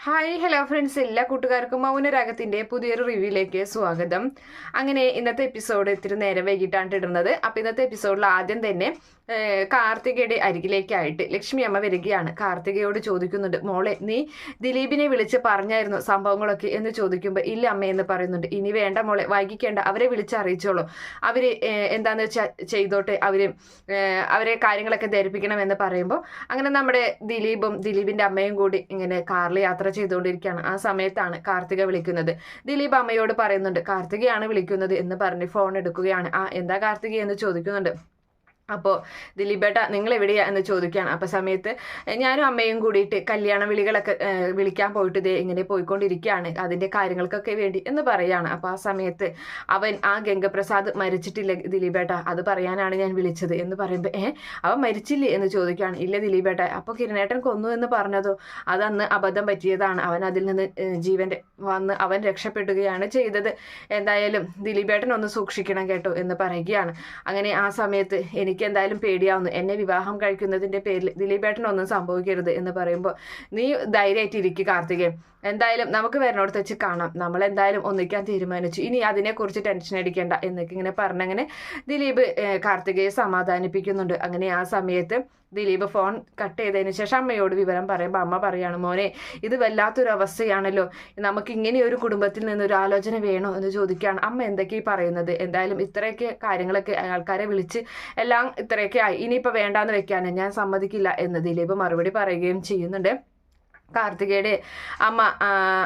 Hi hello friends എല്ലാ കൂട്ടുകാർക്കും മൗനരാഗത്തിന്റെ പുതിയൊരു റിവ്യൂയിലേക്ക് സ്വാഗതം. അങ്ങനെ ഇന്നത്തെ എപ്പിസോഡ് ഇത്തിരി നേരം വൈകിട്ടാണ് ഇടുന്നത് അപ്പോൾ ഇന്നത്തെ എപ്പിസോഡിൽ ആദ്യം തന്നെ കാർത്തികയുടെ അരികിലേക്കായിട്ട്. ലക്ഷ്മി അമ്മ വരികയാണ്. കാർത്തികയോട് ചോദിക്കുന്നുണ്ട് മോളെ നീ ദിലീപിനെ വിളിച്ച് പറഞ്ഞായിരുന്നു സംഭവങ്ങളൊക്കെ? എന്ന് ചോദിക്കുമ്പോൾ ഇല്ല അമ്മ എന്ന് പറയുന്നുണ്ട്. ഇനി വേണ്ട മോളെ വൈകിക്കേണ്ട. അവരെ വിളിച്ചറിയിച്ചോളൂ അവർ എന്താണെന്ന് വെച്ചാൽ ചെയ്തോട്ടെ. അവർ അവരെ കാര്യങ്ങളൊക്കെ ധരിപ്പിക്കണം എന്ന് പറയുമ്പോൾ അങ്ങനെ നമ്മുടെ ദിലീപും ദിലീപിന്റെ അമ്മയും കൂടി ഇങ്ങനെ കാറിൽ യാത്ര ചെയ്തുകൊണ്ടിരിക്കുകയാണ്. ആ സമയത്താണ് കാർത്തിക വിളിക്കുന്നത്. ദിലീപ് അമ്മയോട് പറയുന്നുണ്ട് കാർത്തികയാണ് വിളിക്കുന്നത് എന്ന് പറഞ്ഞ് ഫോൺ എടുക്കുകയാണ്. ആ എന്താ കാർത്തിക? എന്ന് ചോദിക്കുന്നുണ്ട്. അപ്പോൾ ദിലീപേട്ട നിങ്ങൾ എവിടെയാ എന്ന് ചോദിക്കുകയാണ്. അപ്പോൾ സമയത്ത് ഞാനും അമ്മയും കൂടിയിട്ട് കല്യാണ വിളികളൊക്കെ വിളിക്കാൻ പോയിട്ട് ഇതേ ഇങ്ങനെ പോയിക്കൊണ്ടിരിക്കുകയാണ്. അതിന്റെ കാര്യങ്ങൾക്കൊക്കെ വേണ്ടി എന്ന് പറയാണ്. അപ്പോൾ ആ സമയത്ത് അവൻ ആ ഗംഗപ്രസാദ് മരിച്ചിട്ടില്ല ദിലീപേട്ട അത് പറയാനാണ് ഞാൻ വിളിച്ചത് എന്ന് പറയുമ്പോൾ ഏ അവൻ മരിച്ചില്ലേ? എന്ന് ചോദിക്കുകയാണ്. ഇല്ല ദിലീപേട്ട അപ്പോൾ കിരണേട്ടൻ കൊന്നു എന്ന് പറഞ്ഞതോ? അതന്ന് അബദ്ധം പറ്റിയതാണ്. അവൻ അതിൽ നിന്ന് ജീവന്റെ വന്ന് അവൻ രക്ഷപ്പെടുകയാണ് ചെയ്തത്. എന്തായാലും ദിലീപേട്ടൻ ഒന്ന് സൂക്ഷിക്കണം കേട്ടോ എന്ന് പറയുകയാണ്. അങ്ങനെ ആ സമയത്ത് എനിക്ക് എന്തായാലും പേടിയാവുന്നു. എന്നെ വിവാഹം കഴിക്കുന്നതിന്റെ പേരിൽ ദിലീപേട്ടനൊന്നും സംഭവിക്കരുത് എന്ന് പറയുമ്പോൾ നീ ധൈര്യമായിട്ടിരിക്കും കാർത്തികൻ എന്തായാലും നമുക്ക് വരണോടത്ത് വെച്ച് കാണാം. നമ്മൾ എന്തായാലും ഒന്നിക്കാൻ തീരുമാനിച്ചു. ഇനി അതിനെക്കുറിച്ച് ടെൻഷൻ അടിക്കേണ്ട എന്നൊക്കെ ഇങ്ങനെ പറഞ്ഞങ്ങനെ ദിലീപ് കാർത്തികയെ സമാധാനിപ്പിക്കുന്നുണ്ട്. അങ്ങനെ ആ സമയത്ത് ദിലീപ് ഫോൺ കട്ട് ചെയ്തതിന് ശേഷം അമ്മയോട് വിവരം പറയുമ്പോൾ അമ്മ പറയാണ് മോനെ ഇത് വല്ലാത്തൊരു അവസ്ഥയാണല്ലോ നമുക്ക് ഇങ്ങനെ ഒരു കുടുംബത്തിൽ നിന്ന് ഒരു ആലോചന വേണോ? എന്ന് ചോദിക്കുകയാണ്. അമ്മ എന്തൊക്കെ ഈ പറയുന്നത്? എന്തായാലും ഇത്രയൊക്കെ കാര്യങ്ങളൊക്കെ ആൾക്കാരെ വിളിച്ച് എല്ലാം ഇത്രയൊക്കെ ആയി. ഇനിയിപ്പോൾ വേണ്ടാന്ന് വെക്കാനേ ഞാൻ സമ്മതിക്കില്ല എന്ന് ദിലീപ് മറുപടി പറയുകയും ചെയ്യുന്നുണ്ട്. കാർത്തികയുടെ അമ്മ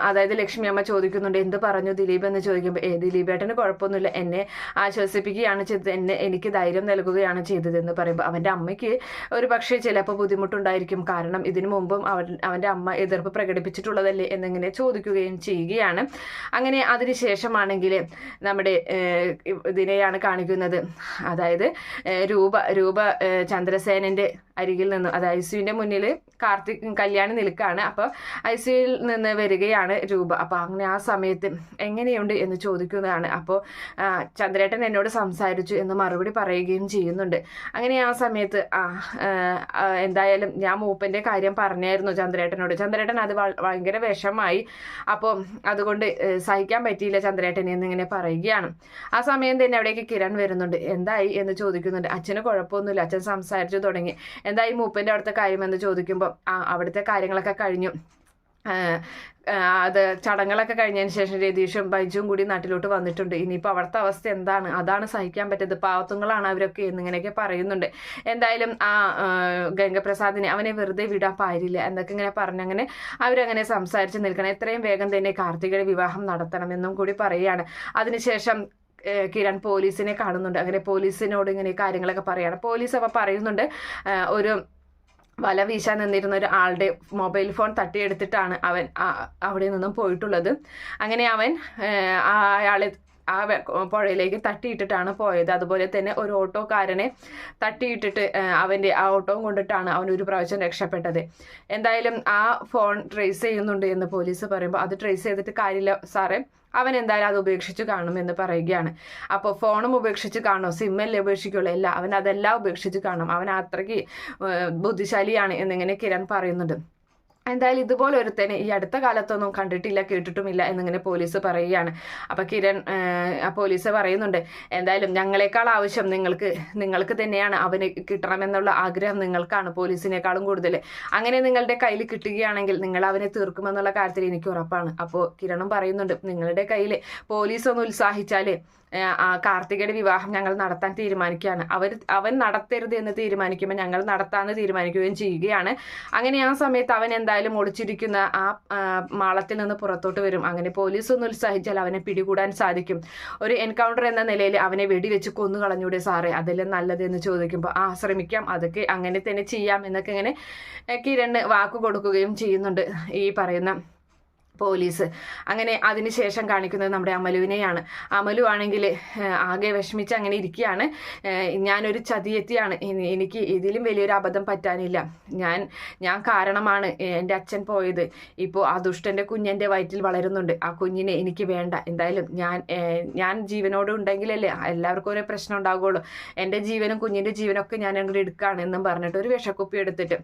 അതായത് ലക്ഷ്മി അമ്മ ചോദിക്കുന്നുണ്ട് എന്ത് പറഞ്ഞു ദിലീപ്? എന്ന് ചോദിക്കുമ്പോൾ ഏ ദിലീപേട്ടന് കുഴപ്പമൊന്നുമില്ല. എന്നെ ആശ്വസിപ്പിക്കുകയാണ് ചെയ്തത്. എന്നെ എനിക്ക് ധൈര്യം നൽകുകയാണ് ചെയ്തതെന്ന് പറയുമ്പോൾ അവന്റെ അമ്മയ്ക്ക് ഒരു പക്ഷേ ചിലപ്പോൾ ബുദ്ധിമുട്ടുണ്ടായിരിക്കും. കാരണം ഇതിനു മുമ്പും അവൻ അവന്റെ അമ്മ എതിർപ്പ് പ്രകടിപ്പിച്ചിട്ടുള്ളതല്ലേ എന്നിങ്ങനെ ചോദിക്കുകയും ചെയ്യുകയാണ്. അങ്ങനെ അതിനുശേഷമാണെങ്കിൽ നമ്മുടെ ഇതിനെയാണ് കാണിക്കുന്നത്. അതായത് രൂപ രൂപ ചന്ദ്രസേനന്റെ അരികിൽ നിന്ന് അത് ഐസുവിന്റെ മുന്നിൽ കാർത്തിക് കല്യാണി നിൽക്കുകയാണ് അപ്പോൾ ഐസുവിൽ നിന്ന് വരികയാണ് രൂപ. അപ്പോൾ അങ്ങനെ ആ സമയത്ത് എങ്ങനെയുണ്ട് എന്ന് ചോദിക്കുന്നതാണ്. അപ്പോൾ ചന്ദ്രേട്ടൻ എന്നോട് സംസാരിച്ചു എന്ന് മറുപടി പറയുകയും ചെയ്യുന്നുണ്ട്. അങ്ങനെ ആ സമയത്ത് ആ എന്തായാലും ഞാൻ മൂപ്പന്റെ കാര്യം പറഞ്ഞായിരുന്നു ചന്ദ്രേട്ടനോട്. ചന്ദ്രേട്ടൻ അത് ഭയങ്കര വിഷമായി. അപ്പോൾ അതുകൊണ്ട് സഹിക്കാൻ പറ്റിയില്ല ചന്ദ്രേട്ടനെ എന്നിങ്ങനെ പറയുകയാണ്. ആ സമയം തന്നെ അവിടേക്ക് കിരൺ വരുന്നുണ്ട്. എന്തായി എന്ന് ചോദിക്കുന്നുണ്ട്. അച്ഛന് കുഴപ്പമൊന്നുമില്ല. അച്ഛൻ സംസാരിച്ചു തുടങ്ങി. എന്തായി മൂപ്പന്റെ അവിടുത്തെ കാര്യമെന്ന് ചോദിക്കുമ്പോൾ ആ അവിടുത്തെ കാര്യങ്ങളൊക്കെ കഴിഞ്ഞു. അത് ചടങ്ങുകളൊക്കെ കഴിഞ്ഞതിന് ശേഷം രതീഷും ബൈജും കൂടി നാട്ടിലോട്ട് വന്നിട്ടുണ്ട്. ഇനിയിപ്പോൾ അവിടുത്തെ അവസ്ഥ എന്താണ്? അതാണ് സഹിക്കാൻ പറ്റത് പാവത്തുങ്ങളാണ് അവരൊക്കെ എന്നിങ്ങനെയൊക്കെ പറയുന്നുണ്ട്. എന്തായാലും ആ ഗംഗപ്രസാദിനെ അവനെ വെറുതെ വിടാൻ പാരില്ല എന്നൊക്കെ ഇങ്ങനെ പറഞ്ഞങ്ങനെ അവരങ്ങനെ സംസാരിച്ച് നിൽക്കണം. എത്രയും വേഗം തന്നെ കാർത്തികയുടെ വിവാഹം നടത്തണമെന്നും കൂടി പറയുകയാണ്. അതിനുശേഷം കിരൺ പോലീസിനെ കാണുന്നുണ്ട്. അങ്ങനെ പോലീസിനോട് ഇങ്ങനെ കാര്യങ്ങളൊക്കെ പറയാണ്. പോലീസ് അപ്പോൾ പറയുന്നുണ്ട് ഒരു വല വീശാൻ നിന്നിരുന്ന ഒരു ആളുടെ മൊബൈൽ ഫോൺ തട്ടിയെടുത്തിട്ടാണ് അവൻ അവിടെ നിന്നും പോയിട്ടുള്ളത്. അങ്ങനെ അവൻ അയാളെ ആ പുഴയിലേക്ക് തട്ടിയിട്ടിട്ടാണ് പോയത്. അതുപോലെ തന്നെ ഒരു ഓട്ടോക്കാരനെ തട്ടിയിട്ടിട്ട് അവന്റെ ആ ഓട്ടോവും കൊണ്ടിട്ടാണ് അവൻ ഒരു പ്രാവശ്യം രക്ഷപ്പെട്ടത്. എന്തായാലും ആ ഫോൺ ട്രേസ് ചെയ്യുന്നുണ്ട് എന്ന് പോലീസ് പറയുമ്പോൾ അത് ട്രേസ് ചെയ്തിട്ട് കാര്യമില്ല സാറേ. അവൻ എന്തായാലും അത് ഉപേക്ഷിച്ച് കാണും എന്ന് പറയുകയാണ്. അപ്പോൾ ഫോണും ഉപേക്ഷിച്ച് കാണും? സിമ്മല്ലേ ഉപേക്ഷിക്കുള്ളൂ. എല്ലാം അവൻ അതെല്ലാം ഉപേക്ഷിച്ച് കാണും. അവൻ അത്രയ്ക്ക് ബുദ്ധിശാലിയാണ് എന്നിങ്ങനെ കിരൺ പറയുന്നുണ്ട്. എന്തായാലും ഇതുപോലെ ഒരുത്തനെ ഈ അടുത്ത കാലത്തൊന്നും കണ്ടിട്ടില്ല കേട്ടിട്ടുമില്ല എന്നിങ്ങനെ പോലീസ് പറയുകയാണ്. അപ്പൊ കിരൺ ആ പോലീസ് പറയുന്നുണ്ട് എന്തായാലും ഞങ്ങളെക്കാൾ ആവശ്യം നിങ്ങൾക്ക് നിങ്ങൾക്ക് തന്നെയാണ് അവന് കിട്ടണമെന്നുള്ള ആഗ്രഹം നിങ്ങൾക്കാണ് പോലീസിനേക്കാളും കൂടുതൽ അങ്ങനെ നിങ്ങളുടെ കയ്യിൽ കിട്ടുകയാണെങ്കിൽ നിങ്ങൾ അവനെ തീർക്കുമെന്നുള്ള കാര്യത്തിൽ എനിക്ക് ഉറപ്പാണ്. അപ്പോൾ കിരണും പറയുന്നുണ്ട് നിങ്ങളുടെ കയ്യിൽ പോലീസ് ഒന്ന് ഉത്സാഹിച്ചാൽ കാർത്തികയുടെ വിവാഹം ഞങ്ങൾ നടത്താൻ തീരുമാനിക്കുകയാണ്. അവർ അവൻ നടത്തരുത് എന്ന് തീരുമാനിക്കുമ്പോൾ ഞങ്ങൾ നടത്താമെന്ന് തീരുമാനിക്കുകയും ചെയ്യുകയാണ്. അങ്ങനെ ആ സമയത്ത് അവൻ എന്തായാലും ഒളിച്ചിരിക്കുന്ന ആ മാളത്തിൽ നിന്ന് പുറത്തോട്ട് വരും. അങ്ങനെ പോലീസ് ഒന്ന് ഉത്സാഹിച്ചാൽ അവനെ പിടികൂടാൻ സാധിക്കും. ഒരു എൻകൗണ്ടർ എന്ന നിലയിൽ അവനെ വെടിവെച്ച് കൊന്നു കളഞ്ഞൂടെ സാറേ. അതെല്ലാം നല്ലത് എന്ന് ചോദിക്കുമ്പോൾ ആ ശ്രമിക്കാം. അതൊക്കെ അങ്ങനെ തന്നെ ചെയ്യാം എന്നൊക്കെ ഇങ്ങനെ കിരണ് വാക്ക് കൊടുക്കുകയും ചെയ്യുന്നുണ്ട് ഈ പറയുന്ന പോലീസ്. അങ്ങനെ അതിനുശേഷം കാണിക്കുന്നത് നമ്മുടെ അമലുവിനെയാണ്. അമലു ആണെങ്കിൽ ആകെ വിഷമിച്ച് അങ്ങനെ ഇരിക്കുകയാണ്. ഞാനൊരു ചതിയെത്തിയാണ്. എനിക്ക് ഇതിലും വലിയൊരു അബദ്ധം പറ്റാനില്ല. ഞാൻ ഞാൻ കാരണമാണ് എന്റെ അച്ഛൻ പോയത്. ഇപ്പോൾ ആ ദുഷ്ടന്റെ കുഞ്ഞെന്റെ വയറ്റിൽ വളരുന്നുണ്ട്. ആ കുഞ്ഞിനെ എനിക്ക് വേണ്ട. എന്തായാലും ഞാൻ ഞാൻ ജീവനോട് ഉണ്ടെങ്കിലല്ലേ എല്ലാവർക്കും ഓരോ പ്രശ്നം ഉണ്ടാകുള്ളൂ എന്റെ ജീവനും കുഞ്ഞിന്റെ ജീവനൊക്കെ ഞാൻ അങ്ങോട്ട് എടുക്കുകയാണ് എന്നും പറഞ്ഞിട്ട് ഒരു വിഷക്കുപ്പി എടുത്തിട്ട്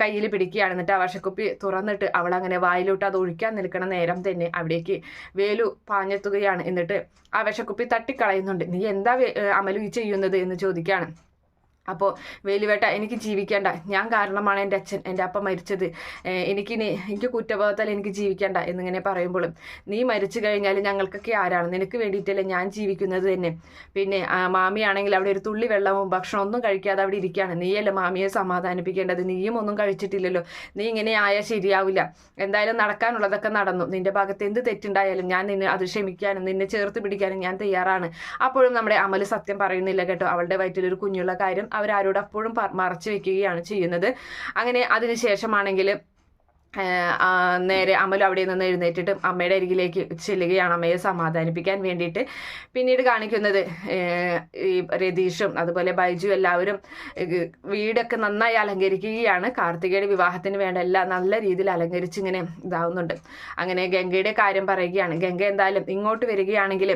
കയ്യിൽ പിടിക്കുകയാണ്. എന്നിട്ട് ആ വിഷക്കുപ്പി തുറന്നിട്ട് അവൾ അങ്ങനെ വായിലോട്ട് അത് ഒഴിക്കാൻ നിൽക്കണ നേരം തന്നെ അവിടേക്ക് വേലു പാഞ്ഞെത്തുകയാണ്. എന്നിട്ട് ആ വിഷക്കുപ്പി തട്ടിക്കളയുന്നുണ്ട്. നീ എന്താ അമലു ഈ ചെയ്യുന്നത്? എന്ന് ചോദിക്കുകയാണ്. അപ്പോൾ വേലുവേട്ട എനിക്ക് ജീവിക്കേണ്ട. ഞാൻ കാരണമാണ് എന്റെ അച്ഛൻ എന്റെ അപ്പ മരിച്ചത്. എനിക്ക് എനിക്കിനി എനിക്ക് കുറ്റബോധത്താൽ എനിക്ക് ജീവിക്കേണ്ട എന്നിങ്ങനെ പറയുമ്പോഴും നീ മരിച്ചു കഴിഞ്ഞാൽ ഞങ്ങൾക്കൊക്കെ ആരാണ്? നിനക്ക് വേണ്ടിയിട്ടല്ലേ ഞാൻ ജീവിക്കുന്നത് തന്നെ. പിന്നെ മാമിയാണെങ്കിൽ അവിടെ ഒരു തുള്ളി വെള്ളവും ഭക്ഷണം ഒന്നും കഴിക്കാതെ അവിടെ ഇരിക്കുകയാണ്. നീയല്ലേ മാമിയെ സമാധാനിപ്പിക്കേണ്ടത്? നീയും ഒന്നും കഴിച്ചിട്ടില്ലല്ലോ. നീ ഇങ്ങനെ ആയാൽ ശരിയാവില്ല. എന്തായാലും നടക്കാനുള്ളതൊക്കെ നടന്നു. നിന്റെ ഭാഗത്ത് എന്ത് തെറ്റുണ്ടായാലും ഞാൻ നിന്നെ അത് ക്ഷമിക്കാനും നിന്നെ ചേർത്ത് പിടിക്കാനും ഞാൻ തയ്യാറാണ്. അപ്പോഴും നമ്മുടെ അമൽ സത്യം പറയുന്നില്ല കേട്ടോ. അവളുടെ വയറ്റിലൊരു കുഞ്ഞുള്ള കാര്യം അവരാരോട് അപ്പോഴും പ- മറച്ചു വെക്കുകയാണ് ചെയ്യുന്നത്. അങ്ങനെ അതിനുശേഷമാണെങ്കിൽ നേരെ അമൽ അവിടെ നിന്ന് എഴുന്നേറ്റിട്ട് അമ്മയുടെ അരികിലേക്ക് ചെല്ലുകയാണ് അമ്മയെ സമാധാനിപ്പിക്കാൻ വേണ്ടിയിട്ട്. പിന്നീട് കാണിക്കുന്നത് ഈ രതീഷും അതുപോലെ ബൈജു എല്ലാവരും വീടൊക്കെ നന്നായി അലങ്കരിക്കുകയാണ്. കാർത്തികയുടെ വിവാഹത്തിന് വേണ്ട എല്ലാം നല്ല രീതിയിൽ അലങ്കരിച്ച് ഇങ്ങനെ ഇതാവുന്നുണ്ട്. അങ്ങനെ ഗംഗയുടെ കാര്യം പറയുകയാണ്. ഗംഗ എന്തായാലും ഇങ്ങോട്ട് വരികയാണെങ്കിൽ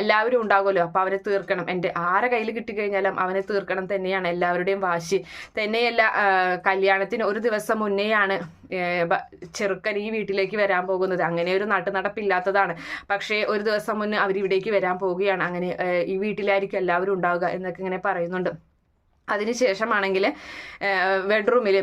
എല്ലാവരും ഉണ്ടാകുമല്ലോ അപ്പോൾ അവനെ തീർക്കണം. എന്റെ ആരെ കയ്യിൽ കിട്ടിക്കഴിഞ്ഞാലും അവനെ തീർക്കണം തന്നെയാണ് എല്ലാവരുടെയും വാശി. തന്നെയല്ല കല്യാണത്തിന് ഒരു ദിവസം മുന്നേയാണ് ചെറുക്കൻ ഈ വീട്ടിലേക്ക് വരാൻ പോകുന്നത്. അങ്ങനെ ഒരു നാട്ടു നടപ്പില്ലാത്തതാണ് പക്ഷേ ഒരു ദിവസം മുന്നേ അവർ ഇവിടേക്ക് വരാൻ പോവുകയാണ്. അങ്ങനെ ഈ വീട്ടിലായിരിക്കും എല്ലാവരും ഉണ്ടാവുക എന്നൊക്കെ ഇങ്ങനെ പറയുന്നുണ്ട്. അതിനുശേഷമാണെങ്കിൽ ബെഡ്റൂമിൽ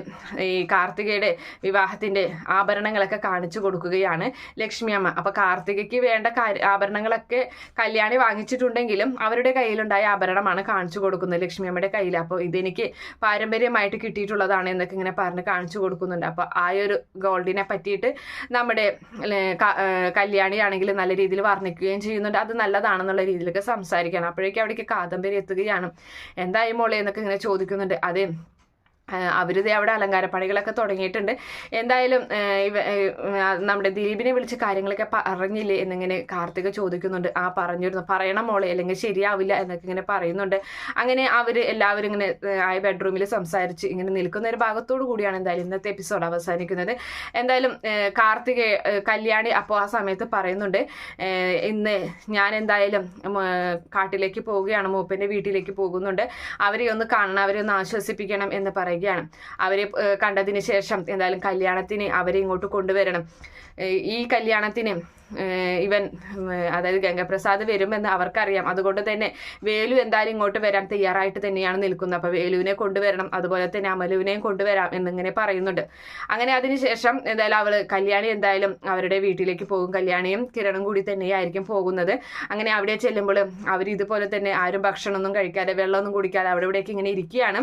ഈ കാർത്തികയുടെ വിവാഹത്തിന്റെ ആഭരണങ്ങളൊക്കെ കാണിച്ചു കൊടുക്കുകയാണ് ലക്ഷ്മി അമ്മ. അപ്പോൾ കാർത്തികയ്ക്ക് വേണ്ട ആഭരണങ്ങളൊക്കെ കല്യാണി വാങ്ങിച്ചിട്ടുണ്ടെങ്കിലും അവരുടെ കയ്യിലുണ്ടായ ആഭരണമാണ് കാണിച്ചു കൊടുക്കുന്നത് ലക്ഷ്മി അമ്മയുടെ കയ്യിൽ അപ്പോൾ ഇതെനിക്ക് പാരമ്പര്യമായിട്ട് കിട്ടിയിട്ടുള്ളതാണ് എന്നൊക്കെ ഇങ്ങനെ പറഞ്ഞ് കാണിച്ചു കൊടുക്കുന്നുണ്ട്. അപ്പോൾ ആ ഒരു ഗോൾഡിനെ പറ്റിയിട്ട് നമ്മുടെ കല്യാണി ആണെങ്കിൽ നല്ല രീതിയിൽ വർണിക്കുകയും ചെയ്യുന്നുണ്ട്. അത് നല്ലതാണെന്നുള്ള രീതിയിലൊക്കെ സംസാരിക്കണം അപ്പോഴേക്കും അവിടേക്ക് കാദംബരി എത്തുകയാണ്. എന്തായി മോളെ എന്നൊക്കെ ഇങ്ങനെ ചോദിക്കുന്നുണ്ട്. അത് അവരിത് അവിടെ അലങ്കാരപ്പണികളൊക്കെ തുടങ്ങിയിട്ടുണ്ട്. എന്തായാലും ഇവ നമ്മുടെ ദിലീപിനെ വിളിച്ച് കാര്യങ്ങളൊക്കെ പറഞ്ഞില്ലേ എന്നിങ്ങനെ കാർത്തിക ചോദിക്കുന്നുണ്ട്. ആ പറഞ്ഞിരുന്നു. പറയണം മോളെ അല്ലെങ്കിൽ ശരിയാവില്ല എന്നൊക്കെ ഇങ്ങനെ പറയുന്നുണ്ട്. അങ്ങനെ അവർ എല്ലാവരും ഇങ്ങനെ ആ ബെഡ്റൂമിൽ സംസാരിച്ച് ഇങ്ങനെ നിൽക്കുന്ന ഒരു ഭാഗത്തോടു കൂടിയാണ് എന്തായാലും ഇന്നത്തെ എപ്പിസോഡ് അവസാനിക്കുന്നത്. എന്തായാലും കാർത്തിക കല്യാണി അപ്പോൾ ആ സമയത്ത് പറയുന്നുണ്ട്. ഇന്ന് ഞാൻ എന്തായാലും കാട്ടിലേക്ക് പോവുകയാണ് മൂപ്പന്റെ വീട്ടിലേക്ക് പോകുന്നുണ്ട്. അവരെ ഒന്ന് കാണണം അവരെ ഒന്ന് ആശ്വസിപ്പിക്കണം എന്ന് പറയുകയാണ് അവരെ കണ്ടതിന് ശേഷം എന്തായാലും കല്യാണത്തിന് അവരെ ഇങ്ങോട്ട് കൊണ്ടുവരണം. ഈ കല്യാണത്തിന് ഇവൻ അതായത് ഗംഗപ്രസാദ് വരുമെന്ന് അവർക്കറിയാം. അതുകൊണ്ട് തന്നെ വേലു എന്തായാലും ഇങ്ങോട്ട് വരാൻ തയ്യാറായിട്ട് തന്നെയാണ് നിൽക്കുന്നത്. അപ്പോൾ വേലുവിനെ കൊണ്ടുവരണം അതുപോലെ തന്നെ അമലുവിനെയും കൊണ്ടുവരാം എന്നിങ്ങനെ പറയുന്നുണ്ട്. അങ്ങനെ അതിനുശേഷം എന്തായാലും അവൾ കല്യാണി എന്തായാലും അവരുടെ വീട്ടിലേക്ക് പോകും. കല്യാണിയും കിരണും കൂടി തന്നെയായിരിക്കും പോകുന്നത്. അങ്ങനെ അവിടെ ചെല്ലുമ്പോൾ അവർ ഇതുപോലെ തന്നെ ആരും ഭക്ഷണമൊന്നും കഴിക്കാതെ വെള്ളമൊന്നും കുടിക്കാതെ അവിടെ ഇവിടേക്ക് ഇങ്ങനെ ഇരിക്കുകയാണ്.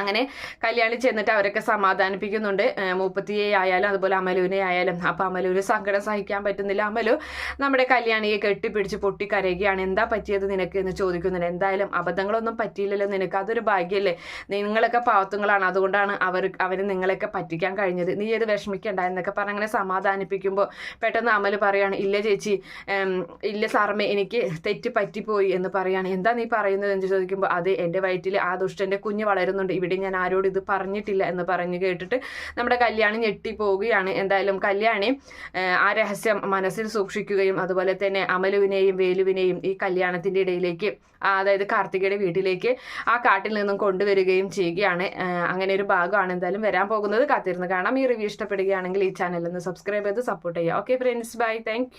അങ്ങനെ കല്യാണി ചെന്നിട്ട് അവരൊക്കെ സമാധാനിപ്പിക്കുന്നുണ്ട്. മൂപ്പത്തിയെ ആയാലും അതുപോലെ അമലുവിനെ ആയാലും. അപ്പം അമലുവിന് സങ്കടം സഹിക്കാൻ പറ്റുന്നില്ല. അമലു നമ്മുടെ കല്യാണിയെ കെട്ടിപ്പിടിച്ച് പൊട്ടിക്കരയുകയാണ്. എന്താ പറ്റിയത് നിനക്ക്? എന്ന് ചോദിക്കുന്നുണ്ട്. എന്തായാലും അബദ്ധങ്ങളൊന്നും പറ്റിയില്ലല്ലോ നിനക്ക്. അതൊരു ഭാഗ്യമല്ലേ നിങ്ങളൊക്കെ പാവത്തുങ്ങളാണ്. അതുകൊണ്ടാണ് അവർ അവന് നിങ്ങളെയൊക്കെ പറ്റിക്കാൻ കഴിഞ്ഞത്. നീ ഏത് വിഷമിക്കണ്ട എന്നൊക്കെ പറഞ്ഞ് അങ്ങനെ സമാധാനിപ്പിക്കുമ്പോൾ പെട്ടെന്ന് അമൽ പറയാണ് ഇല്ല ചേച്ചി. ഇല്ല സാറമ്മേ എനിക്ക് തെറ്റ് പറ്റിപ്പോയി എന്ന് പറയാണ്. എന്താ നീ പറയുന്നത്? എന്ന് ചോദിക്കുമ്പോൾ അതെ എന്റെ വയറ്റിൽ ആ ദുഷ്ടന്റെ കുഞ്ഞ് വളരുന്നുണ്ട്. ഇവിടെ ഞാൻ ആരോട് ഇത് പറഞ്ഞിട്ടില്ല എന്ന് പറഞ്ഞ് കേട്ടിട്ട് നമ്മുടെ കല്യാണി ഞെട്ടി പോവുകയാണ് എന്തായാലും കല്യാണി ആ, ആ രഹസ്യം മനസ്സിൽ സൂക്ഷിക്കുകയും അതുപോലെ തന്നെ അമലുവിനെയും വേലുവിനെയും ഈ കല്യാണത്തിന്റെ ഇടയിലേക്ക് അതായത് കാർത്തികയുടെ വീട്ടിലേക്ക് ആ കാട്ടിൽ നിന്നും കൊണ്ടുവരികയും ചെയ്യുകയാണ്. അങ്ങനെ ഒരു ഭാഗമാണ് എന്തായാലും വരാൻ പോകുന്നത്. കാത്തിരുന്ന് കാണാം. ഈ റിവ്യൂ ഇഷ്ടപ്പെടുകയാണെങ്കിൽ ഈ ചാനലിൽ നിന്ന് സബ്സ്ക്രൈബ് ചെയ്ത് സപ്പോർട്ട് ചെയ്യുക. Okay friends. ബൈ. താങ്ക്